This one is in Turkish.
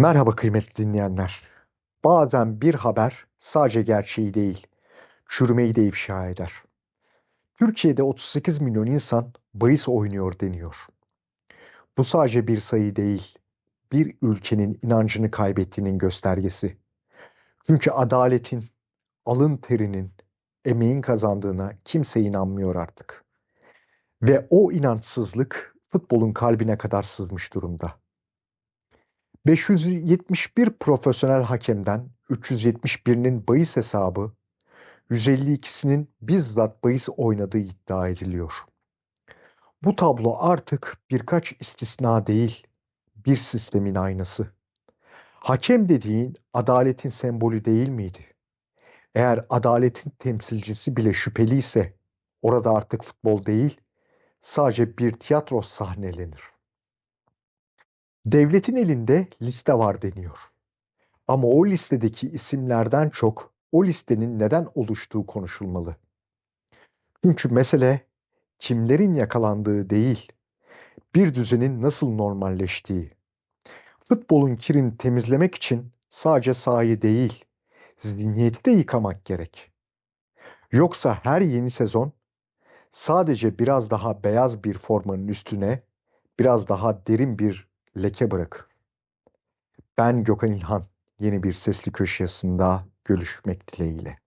Merhaba kıymetli dinleyenler. Bazen bir haber sadece gerçeği değil, çürümeyi de ifşa eder. Türkiye'de 38 milyon insan bahis oynuyor deniyor. Bu sadece bir sayı değil, bir ülkenin inancını kaybettiğinin göstergesi. Çünkü adaletin, alın terinin, emeğin kazandığına kimse inanmıyor artık. Ve o inançsızlık futbolun kalbine kadar sızmış durumda. 571 profesyonel hakemden 371'inin bahis hesabı, 152'sinin bizzat bahis oynadığı iddia ediliyor. Bu tablo artık birkaç istisna değil, bir sistemin aynası. Hakem dediğin adaletin sembolü değil miydi? Eğer adaletin temsilcisi bile şüpheli ise orada artık futbol değil, sadece bir tiyatro sahnelenir. Devletin elinde liste var deniyor. Ama o listedeki isimlerden çok o listenin neden oluştuğu konuşulmalı. Çünkü mesele kimlerin yakalandığı değil, bir düzenin nasıl normalleştiği. Futbolun kirini temizlemek için sadece sahayı değil, zihniyeti de yıkamak gerek. Yoksa her yeni sezon sadece biraz daha beyaz bir formanın üstüne biraz daha derin bir leke bırakır. Ben Gökhan İlhan. Yeni bir sesli köşe yazısında görüşmek dileğiyle.